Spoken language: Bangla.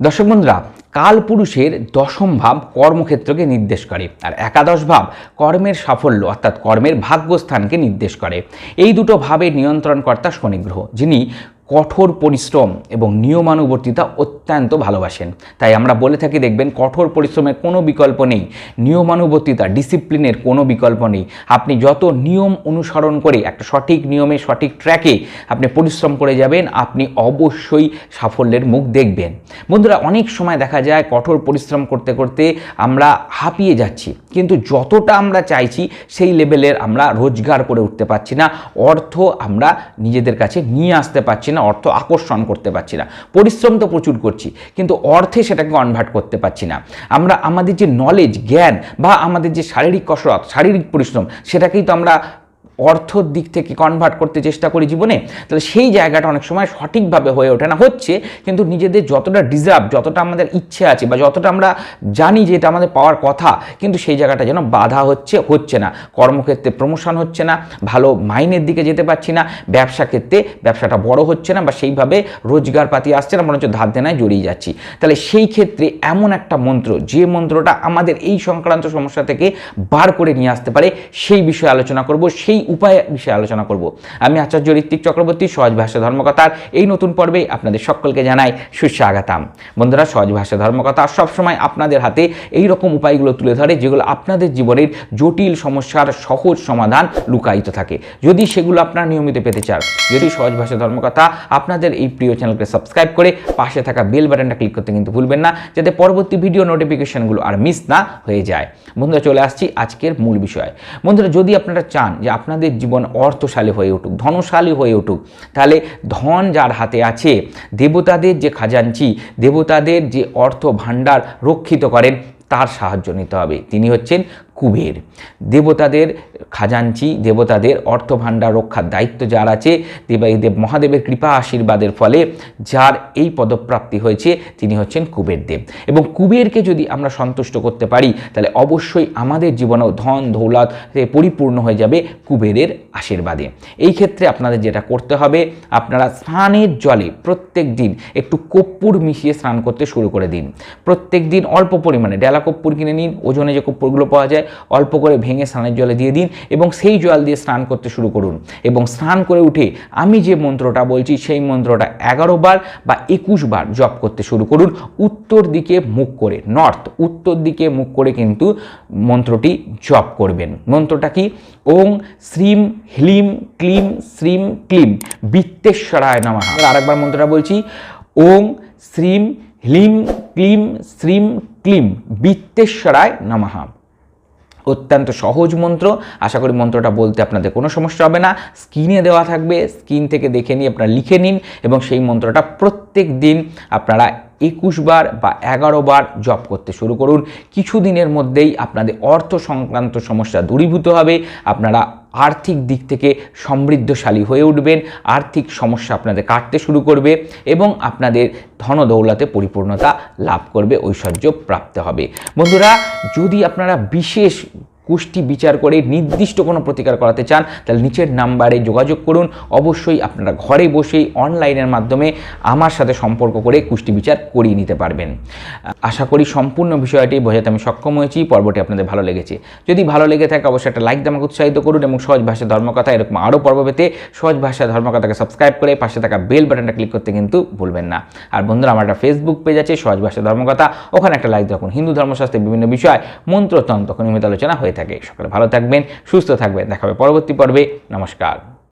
দর্শক বন্ধুরা, কালপুরুষের দশম ভাব কর্মক্ষেত্রকে নির্দেশ করে আর একাদশ ভাব কর্মের সাফল্য অর্থাৎ কর্মের ভাগ্যস্থানকে নির্দেশ করে। এই দুটো ভাবের নিয়ন্ত্রণকর্তা শনিগ্রহ যিনি কঠোর পরিশ্রম এবং নিয়মানুবর্তিতা অত্যন্ত ভালোবাসেন। তাই আমরা বলে থাকি, দেখবেন, কঠোর পরিশ্রমের কোনো বিকল্প নেই, নিয়মানুবর্তিতা, ডিসিপ্লিনের কোনো বিকল্প নেই। আপনি যত নিয়ম অনুসরণ করে, একটা সঠিক নিয়মে, সঠিক ট্র্যাকে আপনি পরিশ্রম করে যাবেন, আপনি অবশ্যই সাফল্যের মুখ দেখবেন। বন্ধুরা, অনেক সময় দেখা যায়, কঠোর পরিশ্রম করতে করতে আমরা হাঁপিয়ে যাচ্ছি, কিন্তু যতটা আমরা চাইছি, সেই লেভেলের আমরা রোজগার করে উঠতে পারছি না। অর্থ আমরা নিজেদের কাছে নিয়ে আসতে পারছি না অর্থ আকর্ষণ করতে পারছি না, পরিশ্রম তো প্রচুর করছি, কিন্তু অর্থে সেটাকে কনভার্ট করতে পারছি না। আমরা আমাদের যে নলেজ জ্ঞান বা আমাদের যে শারীরিক কসরত, শারীরিক পরিশ্রম, সেটাকেই তো আমরা অর্থর দিক থেকে কনভার্ট করতে চেষ্টা করি জীবনে, তাহলে সেই জায়গাটা অনেক সময় সঠিকভাবে হয়ে ওঠে না। হচ্ছে কিন্তু নিজেদের যতটা ডিজার্ভ যতটা আমাদের ইচ্ছে আছে বা যতটা আমরা জানি যে এটা আমাদের পাওয়ার কথা, কিন্তু সেই জায়গাটা যেন বাধা হচ্ছে হচ্ছে না। কর্মক্ষেত্রে প্রমোশন হচ্ছে না, ভালো মাইনের দিকে যেতে পারছি না, ব্যবসা ক্ষেত্রে ব্যবসাটা বড় হচ্ছে না বা সেইভাবে রোজগার পাতি আসছে না মনে হচ্ছে ধার দেনায় জড়িয়ে যাচ্ছি। তাহলে সেই ক্ষেত্রে এমন একটা মন্ত্র, যে মন্ত্রটা আমাদের এই সংক্রান্ত সমস্যা থেকে বার করে নিয়ে আসতে পারে, সেই বিষয়ে আলোচনা করব, সেই উপায় বিষয়ে আলোচনা করব। আমি আচার্য ঋত্বিক চক্রবর্তী, সহজ ভাষা ধর্মকথার এই নতুন পর্বে আপনাদের সকলকে জানাই সুস্বাগতম। বন্ধুরা, সহজ ভাষা ধর্মকথা সবসময় আপনাদের হাতে এই রকম উপায়গুলো তুলে ধরে যেগুলো আপনাদের জীবনের জটিল সমস্যার সহজ সমাধান লুকায়িত থাকে। যদি সেগুলো আপনারা নিয়মিত পেতে চান, যদি সহজ ভাষা ধর্মকথা আপনাদের এই প্রিয় চ্যানেলকে সাবস্ক্রাইব করে পাশে থাকা বেল বাটনটা ক্লিক করতে কিন্তু ভুলবেন না, যাতে পরবর্তী ভিডিও নোটিফিকেশনগুলো আর মিস না হয়ে যায়। বন্ধুরা, চলে আসছি আজকের মূল বিষয়। বন্ধুরা, যদি আপনারা চান যে আপনাদের জীবন অর্থশালী হয়ে উঠুক, ধনশালী হয়ে উঠুক। তাহলে ধন যার হাতে আছে, দেবতাদের যে খাজাঞ্চি, দেবতাদের যে অর্থ ভাণ্ডার রক্ষিত করেন, তার সাহায্য নিতে হবে। তিনি হচ্ছেন কুবের। দেবতাদের খাজাঞ্চি, দেবতাদের অর্থ ভাণ্ডার রক্ষার দায়িত্ব যার আছে দেবাদেব মহাদেবের কৃপা আশীর্বাদের ফলে যার এই পদপ্রাপ্তি হয়েছে, তিনি হচ্ছেন কুবের দেব। এবং কুবেরকে যদি আমরা সন্তুষ্ট করতে পারি, তাহলে অবশ্যই আমাদের জীবনেও ধন, দৌলত পরিপূর্ণ হয়ে যাবে কুবেরের আশীর্বাদে। এই ক্ষেত্রে আপনাদের যেটা করতে হবে, আপনারা স্নানের জলে প্রত্যেক দিন একটু কর্পূর মিশিয়ে স্নান করতে শুরু করে দিন। প্রত্যেক দিন অল্প পরিমাণে, ডেলা কপ্পুর কিনে নিন, ওজনে যে কর্পূরগুলো পাওয়া যায় অল্প করে ভেঙে স্নানের জলে দিয়ে দিন এবং সেই জল দিয়ে স্নান করতে শুরু করুন। এবং স্নান করে উঠে আমি যে মন্ত্রটা বলছি, সেই মন্ত্রটা এগারো বার বা একুশ বার জপ করতে শুরু করুন। উত্তর দিকে মুখ করে, নর্থ, উত্তর দিকে মুখ করে কিন্তু মন্ত্রটি জপ করবেন। মন্ত্রটা কি? ওং শ্রীম হ্লিম ক্লিম শ্রীম ক্লিম বিত্তেশ্বরায় নমঃ। আর আরেকবার মন্ত্রটা বলছি। ওং শ্রীম হ্লিম ক্লিম শ্রীম ক্লিম বিত্তেশ্বরায় নমঃ। অত্যন্ত সহজ মন্ত্র। আশা করি মন্ত্রটা বলতে আপনাদের কোনো সমস্যা হবে না। স্ক্রিনে দেওয়া থাকবে, স্ক্রিন থেকে দেখে নিয়ে আপনারা লিখে নিন এবং সেই মন্ত্রটা প্রত্যেক দিন আপনারা একুশ বার বা এগারো বার জপ করতে শুরু করুন। কিছু দিনের মধ্যেই আপনাদের অর্থ সংক্রান্ত সমস্যা দূরীভূত হবে। আপনারা আর্থিক দিক থেকে সমৃদ্ধশালী হয়ে উঠবেন, আর্থিক সমস্যা আপনাদের কাটতে শুরু করবে এবং আপনাদের ধনদৌলতে পরিপূর্ণতা লাভ করবে, ঐশ্বর্য প্রাপ্ত হবে। বন্ধুরা, যদি আপনারা বিশেষ কুষ্টি বিচার করে নির্দিষ্ট কোনো প্রতিকার করাতে চান, তাহলে নিচের নাম্বারে যোগাযোগ করুন। অবশ্যই আপনারা ঘরে বসেই অনলাইনের মাধ্যমে আমার সাথে সম্পর্ক করে কুষ্টি বিচার করিয়ে নিতে পারবেন। আশা করি সম্পূর্ণ বিষয়টি বোঝাতে আমি সক্ষম হয়েছি, পর্বটি আপনাদের ভালো লেগেছে। যদি ভালো লেগে থাকে, অবশ্যই একটা লাইক দিয়ে আমাকে উৎসাহিত করুন এবং সহজ ভাষা ধর্মকথা এরকম আরও পর্ব পেতে সহজ ভাষা ধর্মকথাকে সাবস্ক্রাইব করে পাশে থাকা বেল বাটনটা ক্লিক করতে কিন্তু ভুলবেন না। আর বন্ধুরা, আমার একটা ফেসবুক পেজ আছে, সহজ ভাষা ধর্মকথা। ওখানে একটা লাইক রাখুন। হিন্দু ধর্মশাস্ত্রের বিভিন্ন বিষয়, মন্ত্রতন্ত্র নিয়মিত আলোচনা হয়ে থাকে। সকলে ভালো থাকবেন সুস্থ থাকবেন। দেখা হবে পরবর্তী পর্বে। নমস্কার।